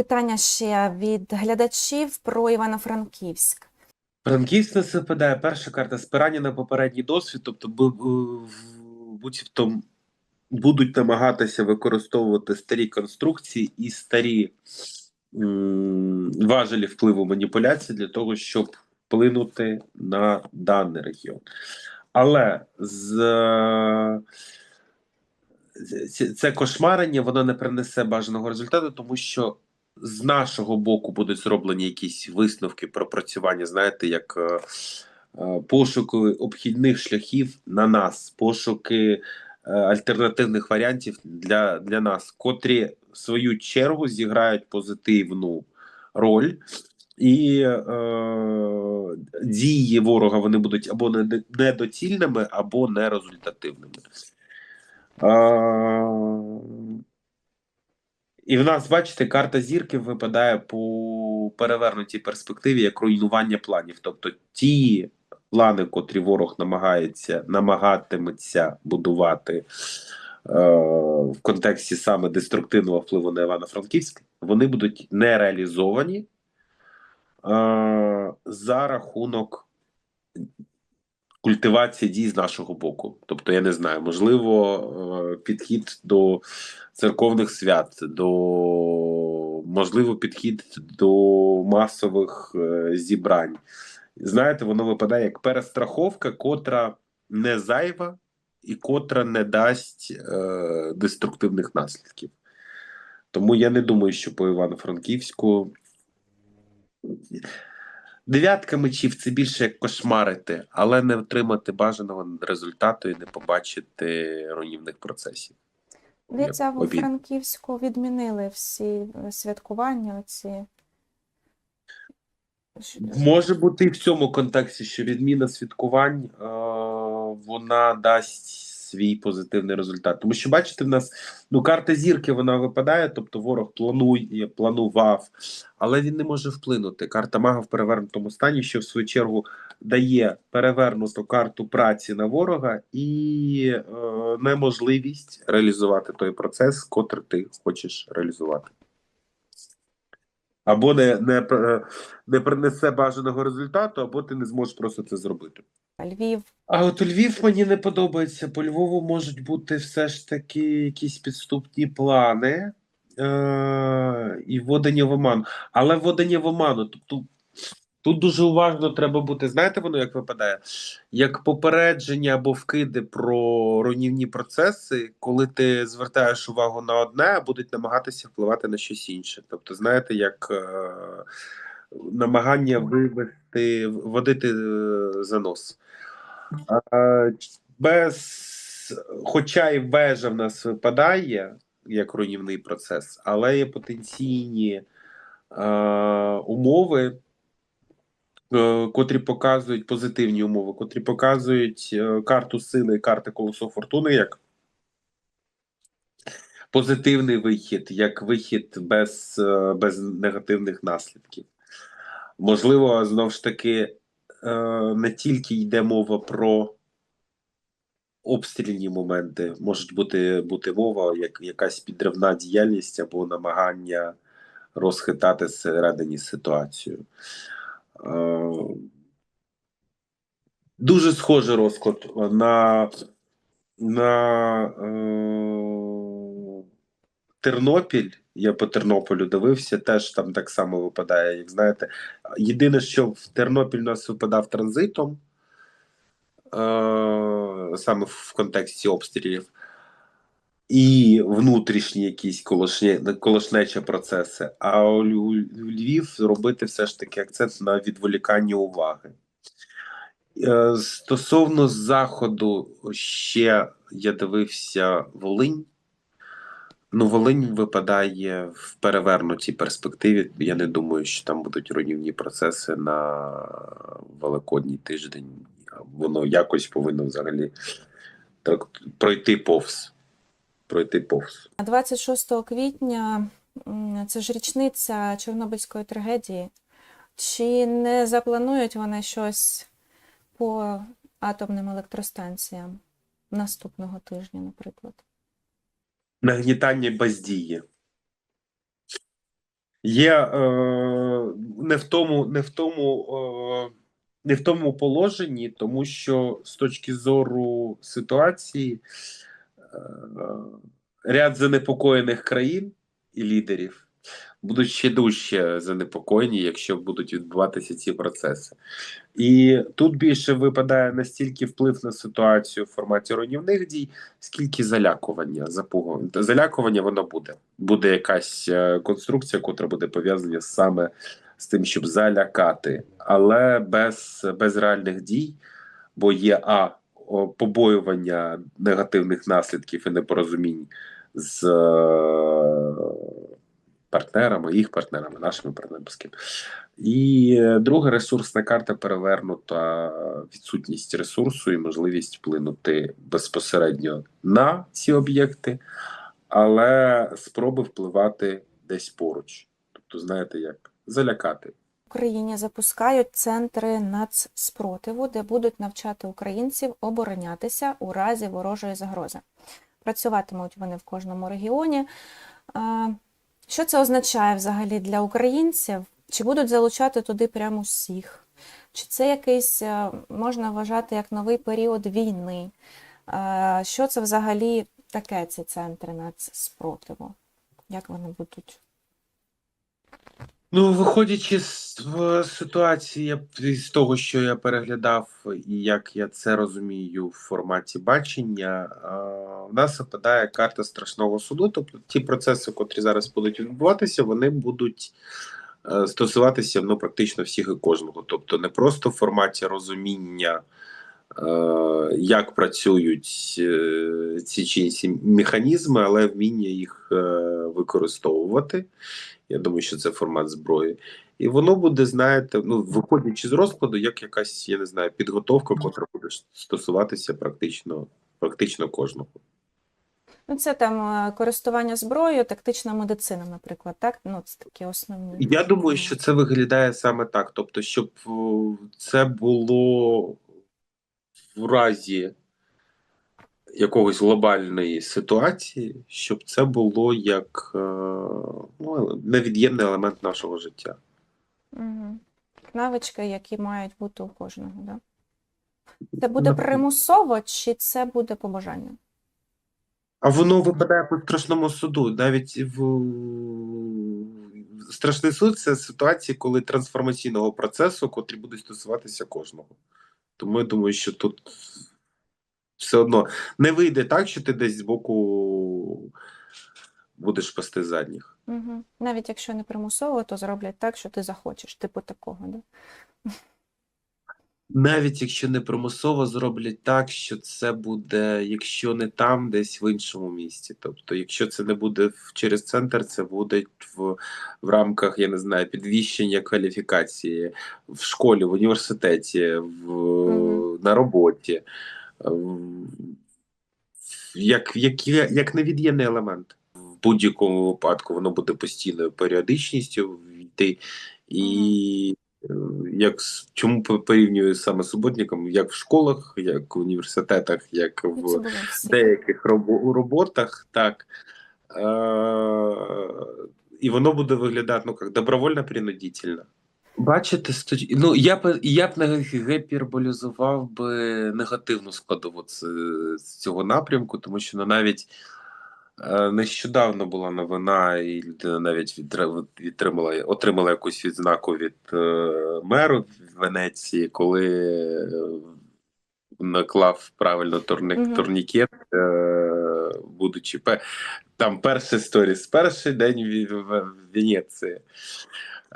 питання ще від глядачів про Івано-Франківськ. Франківськ нас випадає перша карта спирання на попередній досвід, тобто бу- бу- буцімто будуть намагатися використовувати старі конструкції і старі важелі впливу маніпуляцій для того, щоб вплинути на даний регіон. Але з це кошмарення воно не принесе бажаного результату, тому що з нашого боку будуть зроблені якісь висновки пропрацювання, знаєте, як е, е, пошуки обхідних шляхів на нас, пошуки е, альтернативних варіантів для, для нас, котрі в свою чергу зіграють позитивну роль. І е, дії ворога вони будуть або недоцільними, або нерезультативними. Е, і в нас, бачите, карта зірки випадає по перевернутій перспективі як руйнування планів. Тобто ті плани, котрі ворог намагається намагатиметься будувати е, в контексті саме деструктивного впливу на Івано-Франківськ, вони будуть не реалізовані е, за рахунок культивації дій з нашого боку. Тобто, я не знаю, можливо, е, підхід до церковних свят, до можливо, підхід до масових е, зібрань. Знаєте, воно випадає як перестраховка, котра не зайва і котра не дасть е, деструктивних наслідків. Тому я не думаю, що по Івано-Франківську. Дев'ятка мечів це більше як кошмарити, але не отримати бажаного результату і не побачити руйнівних процесів. Дивіться, в обід. Франківську відмінили всі е, святкування. Ці... Може бути і в цьому контексті, що відміна святкувань е, вона дасть свій позитивний результат. Тому що бачите, в нас ну карта зірки вона випадає, тобто ворог планує, планував, але він не може вплинути. Карта мага в перевернутому стані, що в свою чергу дає перевернуту карту праці на ворога і е, неможливість реалізувати той процес, котрий ти хочеш реалізувати. Або не, не, не принесе бажаного результату, або ти не зможеш просто це зробити. Львів, А от Львів мені не подобається. По Львову можуть бути все ж таки якісь підступні плани е- і вводення в оману. Але вводення в оману, тобто тут дуже уважно треба бути. Знаєте, воно як випадає? Як попередження або вкиди про руйнівні процеси, коли ти звертаєш увагу на одне, будуть намагатися впливати на щось інше. Тобто, знаєте, як е- намагання вивести, водити е, за нос. Без, хоча і вежа в нас випадає як руйнівний процес, але є потенційні е, умови, е, котрі показують позитивні умови, котрі показують е, карту сили карти колесо фортуни як позитивний вихід, як вихід без, без негативних наслідків. Можливо, знову ж таки, е, не тільки йде мова про обстрільні моменти, можуть бути, бути мова, як якась підривна діяльність або намагання розхитати всередині ситуацію. Е, Дуже схожий розклад на, на е, Тернопіль. Я по Тернополю дивився, теж там так само випадає, як знаєте. Єдине, що в Тернопіль нас випадав транзитом, е, саме в контексті обстрілів, і внутрішні якісь колошнечі процеси. А у Львів робити все ж таки акцент на відволікання уваги. Е, Стосовно заходу, ще я дивився Волинь. Ну, Волинь випадає в перевернутій перспективі. Я не думаю, що там будуть руйнівні процеси на Великодній тиждень. Воно якось повинно взагалі так пройти повз. Пройти повз. 26 квітня це ж річниця Чорнобильської трагедії. Чи не запланують вони щось по атомним електростанціям наступного тижня, наприклад? Нагнітання бездії. Є е, не в тому, не в тому, е, не в тому положенні, тому що з точки зору ситуації е, ряд занепокоєних країн і лідерів будуть ще дужче занепокоєні, якщо будуть відбуватися ці процеси. І тут більше випадає настільки вплив на ситуацію в форматі руйнівних дій, скільки залякування, запугування. Залякування воно буде. Буде якась е, конструкція, котра буде пов'язана саме з тим, щоб залякати, але без, без реальних дій, бо є а побоювання негативних наслідків і непорозумінь з е, партнерами, їх партнерами, нашими ким. І е, друга ресурсна карта перевернута відсутність ресурсу і можливість вплинути безпосередньо на ці об'єкти, але спроби впливати десь поруч. Тобто, знаєте, як залякати. Україні запускають центри нацспротиву, де будуть навчати українців оборонятися у разі ворожої загрози. Працюватимуть вони в кожному регіоні. Що це означає взагалі для українців? Чи будуть залучати туди прямо всіх? Чи це якийсь е, можна вважати як новий період війни? Е, Що це взагалі таке, ці центри нацспротиву? Як вони будуть? Ну, виходячи з ситуації з того, що я переглядав, і як я це розумію в форматі бачення, в нас випадає карта страшного суду. Тобто ті процеси, котрі зараз будуть відбуватися, вони будуть е, стосуватися ну, практично всіх і кожного. Тобто не просто в форматі розуміння, е, як працюють е, ці чи інші механізми, але вміння їх використовувати. Я думаю, що це формат зброї. І воно буде, знаєте, ну виходячи з розкладу, як якась, я не знаю, підготовка, котра буде стосуватися практично, практично кожного. Ну, це там е, користування зброєю, тактична медицина, наприклад, так? Ну, це такі основні. Я думаю, що це виглядає саме так. Тобто, щоб це було в разі якогось глобальної ситуації, щоб це було як е, ну, невід'ємний елемент нашого життя. Угу. Навички, які мають бути у кожного, да? Це буде примусово, чи це буде по бажанню? А воно випадає по страшному суду. Навіть в страшний суд це ситуації, коли трансформаційного процесу, котрий буде стосуватися кожного. Тому я думаю, що тут все одно не вийде так, що ти десь збоку будеш пасти задніх. Угу. Навіть якщо не примусово, то зроблять так, що ти захочеш, типу такого, да? Навіть якщо не примусово зроблять так, що це буде, якщо не там, десь в іншому місці. Тобто, якщо це не буде через центр, це буде в, в рамках, я не знаю, підвищення кваліфікації в школі, в університеті, в, Мгм. на роботі, як, як, як невід'ємний елемент. В будь-якому випадку воно буде постійною періодичністю йти. І е, як чому порівнюю саме суботником, як в школах, як в університетах, як в деяких роботах, так. Е, і воно буде виглядати ну, як добровольно принудительно. Бачите, з точ- ну я б я б не гіперболізував би негативну складову ц- цього напрямку, тому що ну, навіть е, нещодавно була новина, і людина навіть відтр- відтримала отримала якусь відзнаку від е, меру в Венеції, коли е, наклав правильно турни, Мгм. турнікет, е, будучи там перший сторіс, перший день в, Венеції.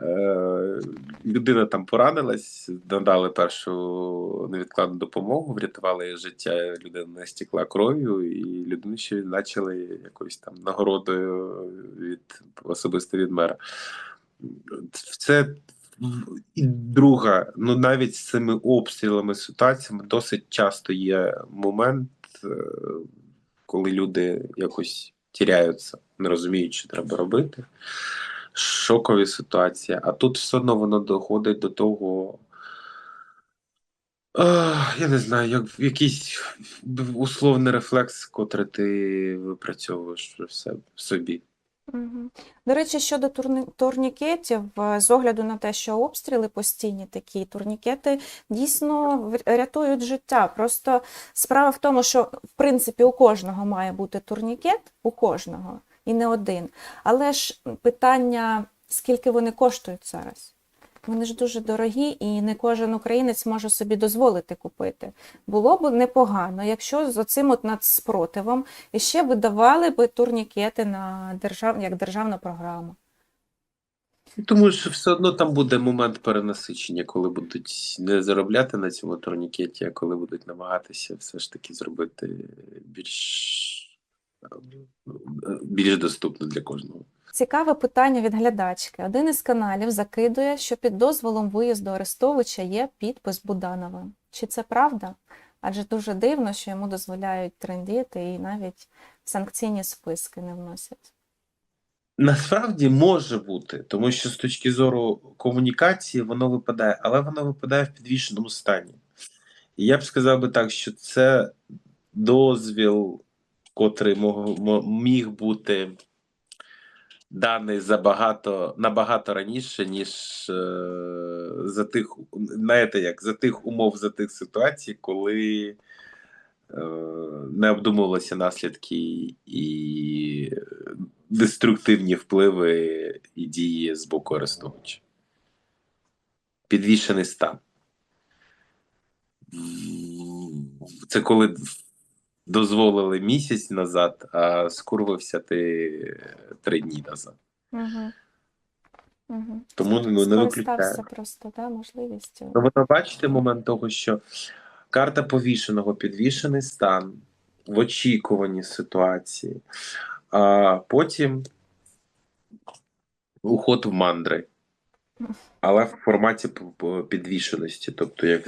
Е, людина там поранилась, надали першу невідкладну допомогу, врятували життя, людина не стікла кров'ю, і людину ще відзначили якоюсь там нагородою від особисто від мера. Це і друга, ну навіть з цими обстрілами ситуаціями досить часто є момент, е, коли люди якось тіряються, не розуміють, що треба робити. Шокові ситуації, а тут все одно воно доходить до того. Я не знаю, як якийсь условний рефлекс, котрий ти випрацьовуєш в собі. Мгм. До речі, щодо турнікетів, е, з огляду на те, що обстріли постійні такі, турнікети дійсно рятують життя. Просто справа в тому, що в принципі у кожного має бути турнікет, у кожного, і не один. Але ж питання, скільки вони коштують зараз? Вони ж дуже дорогі, і не кожен українець може собі дозволити купити. Було б непогано, якщо з оцим от нацспротивом і ще видавали би турнікети на держав... як державну програму. Тому що все одно там буде момент перенасичення, коли будуть не заробляти на цьому турнікеті, а коли будуть намагатися все ж таки зробити більш, більш доступно для кожного. Цікаве питання від глядачки. Один із каналів закидує, що під дозволом виїзду Арестовича є підпис Буданова. Чи це правда? Адже дуже дивно, що йому дозволяють трендіти і навіть санкційні списки не вносять. Насправді може бути, тому що з точки зору комунікації воно випадає, але воно випадає в підвішеному стані. І я б сказав би так, що це дозвіл, котрий мог, міг бути даний забагато набагато раніше, ніж е, за тих, знаєте, як за тих умов, за тих ситуацій, коли е, не обдумувалися наслідки і деструктивні впливи і дії з боку Арестовича. Підвішений стан. Це коли дозволили місяць назад, а скурвився ти три дні назад. Угу. Угу. Тому ну, не виключає. Просто да, можливістю. Ну, ви бачите момент того, що карта повішеного, підвішений стан в очікуванні ситуації, а потім уход в мандри, але в форматі підвішеності, тобто як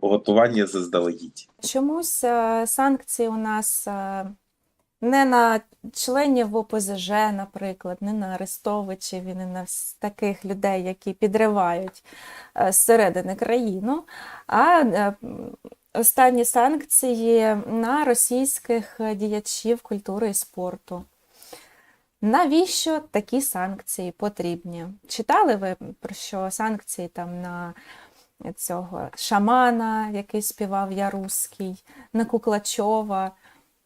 готування заздалегідь. Чомусь е, санкції у нас е, не на членів ОПЗЖ, наприклад, не на Арестовичів і не на таких людей, які підривають е, зсередини країну, а останні санкції на російських діячів культури і спорту. Навіщо такі санкції потрібні? Читали ви про що санкції там на цього шамана, який співав Я Руський, на Куклачова,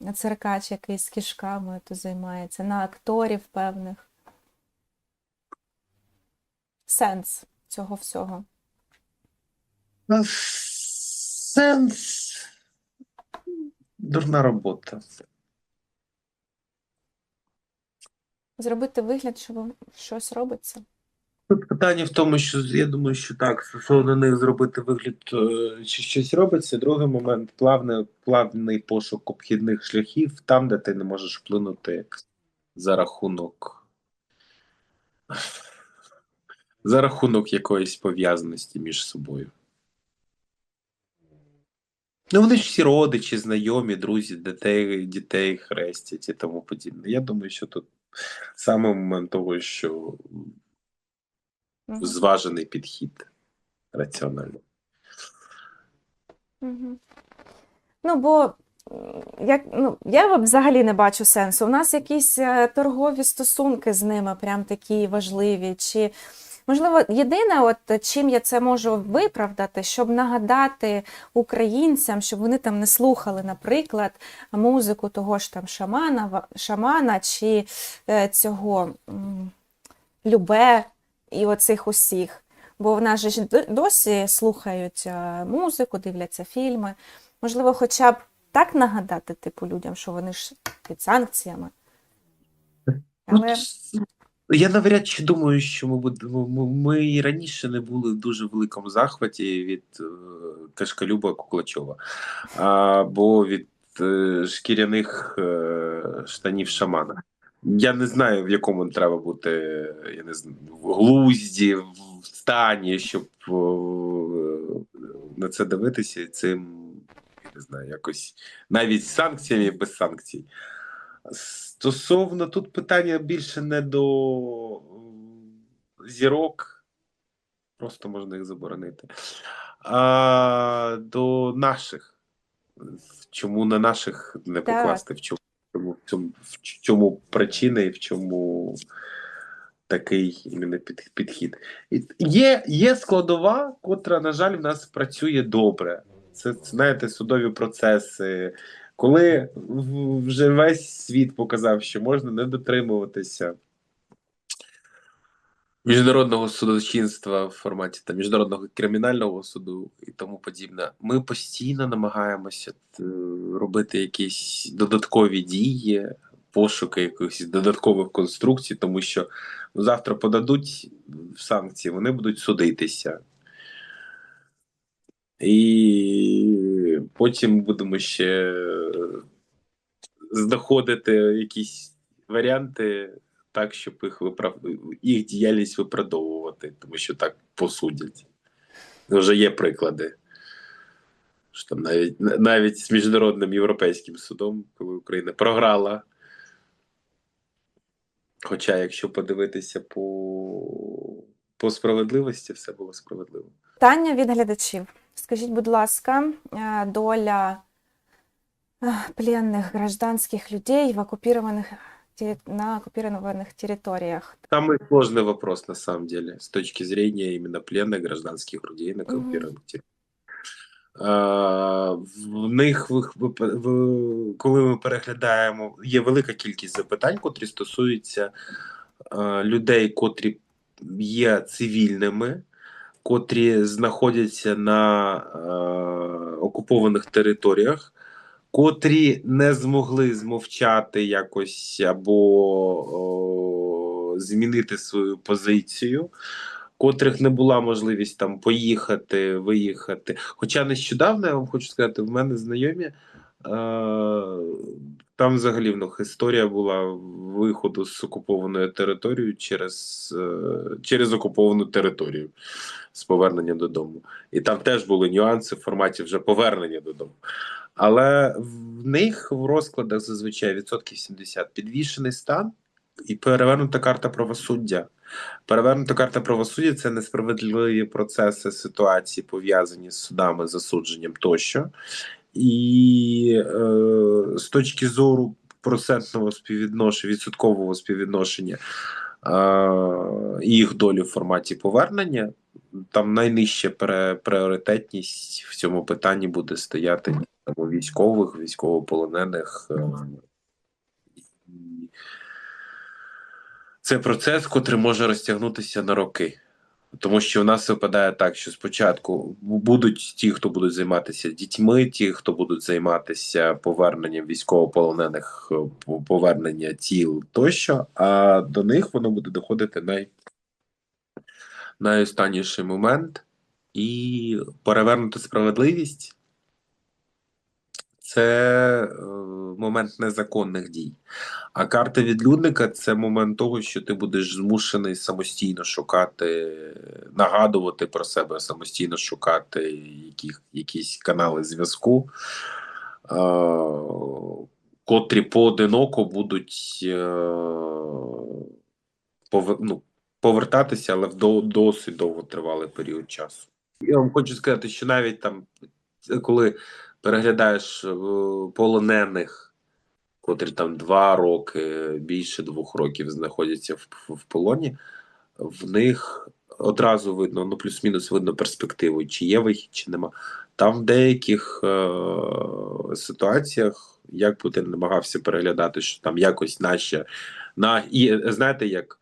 на циркач, який з кішками то займається, на акторів певних. Сенс цього всього. Ну, Сенс. Дурна робота. Зробити вигляд, що щось робиться. Тут питання в тому, що я думаю, що так, стосовно них зробити вигляд, е, чи щось робиться. Другий момент плавний, плавний пошук обхідних шляхів там, де ти не можеш вплинути за рахунок за рахунок якоїсь пов'язаності між собою. Ну, вони ж всі родичі, знайомі, друзі, дітей, дітей хрестять і тому подібне. Я думаю, що тут саме момент того, що Угу. зважений підхід раціональний. Угу. Ну, бо як, ну, я взагалі не бачу сенсу. У нас якісь е, торгові стосунки з ними прям такі важливі. Чи, можливо, єдине, от, чим я це можу виправдати, щоб нагадати українцям, щоб вони там не слухали, наприклад, музику того ж там шамана, шамана чи е, цього Любе і оцих усіх. Бо в нас же досі слухають е, музику, дивляться фільми. Можливо, хоча б так нагадати, типу, людям, що вони ж під санкціями. Але Ну, Я навряд чи думаю, що ми будемо. Ми, ми і раніше не були в дуже великому захваті від е, Кашкалюба Куклачова, або від е, шкіряних е, штанів шамана. Я не знаю, в якому треба бути я не знаю, в глузді, в стані, щоб е, на це дивитися і цим я не знаю, якось навіть санкціями без санкцій. Стосовно тут питання більше не до зірок, просто можна їх заборонити, а до наших. Чому на наших не Так. покласти? В чому, в чому, в чому причина і в чому такий іменно під, підхід. І є, є складова, котра, на жаль, в нас працює добре. Це знаєте, судові процеси. Коли вже весь світ показав, що можна не дотримуватися міжнародного судочинства в форматі там, міжнародного кримінального суду і тому подібне, ми постійно намагаємося е, робити якісь додаткові дії, пошуки якихось додаткових конструкцій, тому що завтра подадуть санкції, вони будуть судитися. І потім будемо ще знаходити якісь варіанти так, щоб їх виправ... їх діяльність виправдовувати, тому що так посудять. Вже є приклади. Що там навіть навіть з міжнародним європейським судом, коли Україна програла. Хоча, якщо подивитися по, по справедливості, все було справедливо. Питання від глядачів. Скажіть, будь ласка, е, доля е, пленних гражданських людей в оккупированных, те- на оккупированных территориях. Самый сложный вопрос, на самом деле, с точки зрения именно пленных гражданских людей на Мгм. оккупированных территориях. А, В них, в- в- в- коли ми переглядаємо, є велика кількість запитань, котрі стосуються е, людей, котрі є цивільними, котрі знаходяться на е, окупованих територіях, котрі не змогли змовчати якось або о, змінити свою позицію, котрих не була можливість там поїхати, виїхати. Хоча нещодавно я вам хочу сказати, в мене знайомі. Е, там взагалі в них історія була виходу з окупованої території через, е, через окуповану територію з повернення додому. І там теж були нюанси в форматі вже повернення додому. Але в них в розкладах зазвичай відсотків 70 підвішений стан і перевернута карта правосуддя. Перевернута карта правосуддя це несправедливі процеси ситуації, пов'язані з судами, засудженням тощо. І е, з точки зору процентного співвідношення, відсоткового співвідношення е, їх долі в форматі повернення, там найнижча пріоритетність в цьому питанні буде стояти у військових, військовополонених. е, Це процес, котрий може розтягнутися на роки. Тому що у нас випадає так, що спочатку будуть ті, хто будуть займатися дітьми, ті, хто будуть займатися поверненням військовополонених, е, повернення тіл тощо, а до них воно буде доходити най... найостанніший момент. І перевернути справедливість це е, момент незаконних дій. А карта відлюдника це момент того, що ти будеш змушений самостійно шукати, нагадувати про себе, самостійно шукати яких, якісь канали зв'язку, е, котрі поодиноко будуть е, пове- ну, повертатися, але в до- досить довготривалий період часу. Я вам хочу сказати, що навіть там, коли переглядаєш е, полонених, котрі там два роки, більше двох років знаходяться в, в полоні, в них одразу видно, ну плюс-мінус видно перспективу, чи є вихід, чи нема. Там в деяких е, ситуаціях, як Путін намагався переглядати, що там якось наші на і знаєте, як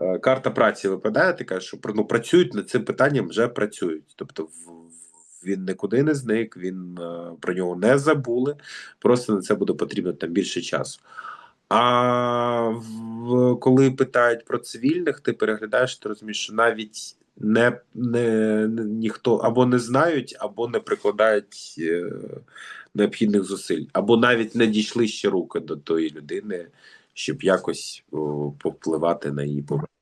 е, карта праці випадає, така що ну, працюють над цим питанням, вже працюють. Тобто, в- він нікуди не зник, він е, про нього не забули. Просто на це буде потрібно там більше часу. А в, коли питають про цивільних, ти переглядаєш, ти розумієш, що навіть не, не, ніхто або не знають, або не прикладають е, необхідних зусиль, або навіть не дійшли ще руки до тої людини, щоб якось о, повпливати на її повернення.